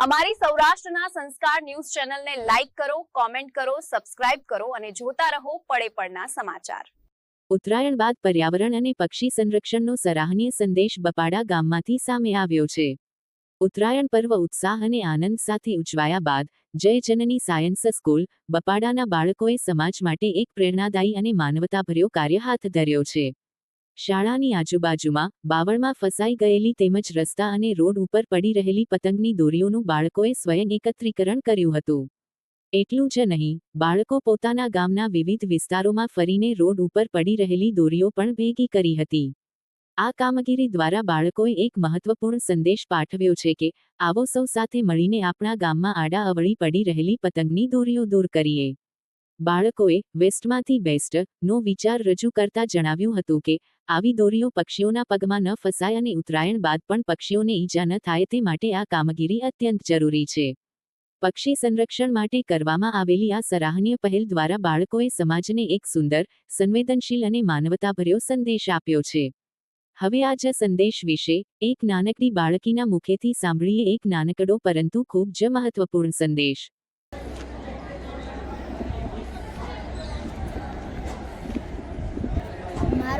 અમારી સૌરાષ્ટ્રના સંસ્કાર ન્યૂઝ ચેનલને લાઈક કરો, કોમેન્ટ કરો, સબસ્ક્રાઇબ કરો અને જોતા રહો પડે પડના સમાચાર. ઉત્તરાયણ બાદ પર્યાવરણ અને પક્ષી સંરક્ષણનો સરાહનીય સંદેશ બપાડા ગામમાંથી સામે આવ્યો છે. ઉત્તરાયણ પર્વ ઉત્સાહ અને આનંદ સાથે ઉજવાયા બાદ જય જનની સાયન્સ સ્કૂલ બપાડાના બાળકોએ સમાજ માટે એક પ્રેરણાદાયી અને માનવતાભર્યો કાર્ય હાથ ધર્યો છે. શાળાની આજુબાજુમાં બાવળમાં ફસાઈ ગયેલી તેમજ રસ્તા અને રોડ ઉપર પડી રહેલી પતંગની દોરીઓનું બાળકોએ સ્વયં એકત્રીકરણ કર્યું હતું. એટલું જ નહીં, બાળકો પોતાના ગામના વિવિધ વિસ્તારોમાં ફરીને રોડ ઉપર પડી રહેલી દોરીઓ પણ ભેગી કરી હતી. આ કામગીરી દ્વારા બાળકોએ એક મહત્વપૂર્ણ સંદેશ પાઠવ્યો છે કે, આવો સૌ સાથે મળીને આપણા ગામમાં આડા અવળી પડી રહેલી પતંગની દોરીઓ દૂર કરીએ. બાળકોએ વેસ્ટમાંથી બેસ્ટ નો વિચાર રજૂ કરતા જણાવ્યું હતું કે આવી દોરીઓ પક્ષીઓના પગમાં ન ફસાય અને ઉત્તરાયણ બાદ પણ પક્ષીઓને ઈજા ન થાય તે માટે આ કામગીરી અત્યંત જરૂરી છે. પક્ષી સંરક્ષણ માટે કરવામાં આવેલી આ સરાહનીય પહેલ દ્વારા બાળકોએ સમાજને એક સુંદર, સંવેદનશીલ અને માનવતાભર્યો સંદેશ આપ્યો છે. હવે આ જ સંદેશ વિશે એક નાનકડી બાળકીના મુખેથી સાંભળીએ એક નાનકડો પરંતુ ખૂબ જ મહત્વપૂર્ણ સંદેશ.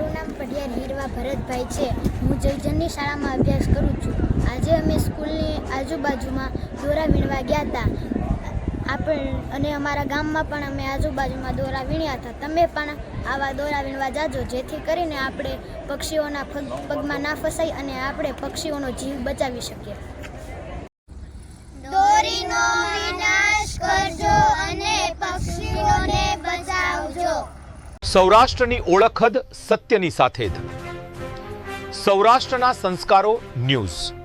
મારું નામ પઢિયાર હીરવા ભરતભાઈ છે. હું જયજનની શાળામાં અભ્યાસ કરું છું. આજે અમે સ્કૂલની આજુબાજુમાં દોરા વીણવા ગયા હતા. આપણ, અને અમારા ગામમાં પણ અમે આજુબાજુમાં દોરા વીણ્યા હતા. તમે પણ આવા દોરા વીણવા જાજો, જેથી કરીને આપણે પક્ષીઓના પગ, પગમાં ના ફસાઈ અને આપણે પક્ષીઓનો જીવ બચાવી શકીએ. સૌરાષ્ટ્રની ઓળખ જ સત્યની સાથે જ. સૌરાષ્ટ્રના સંસ્કારો ન્યૂઝ.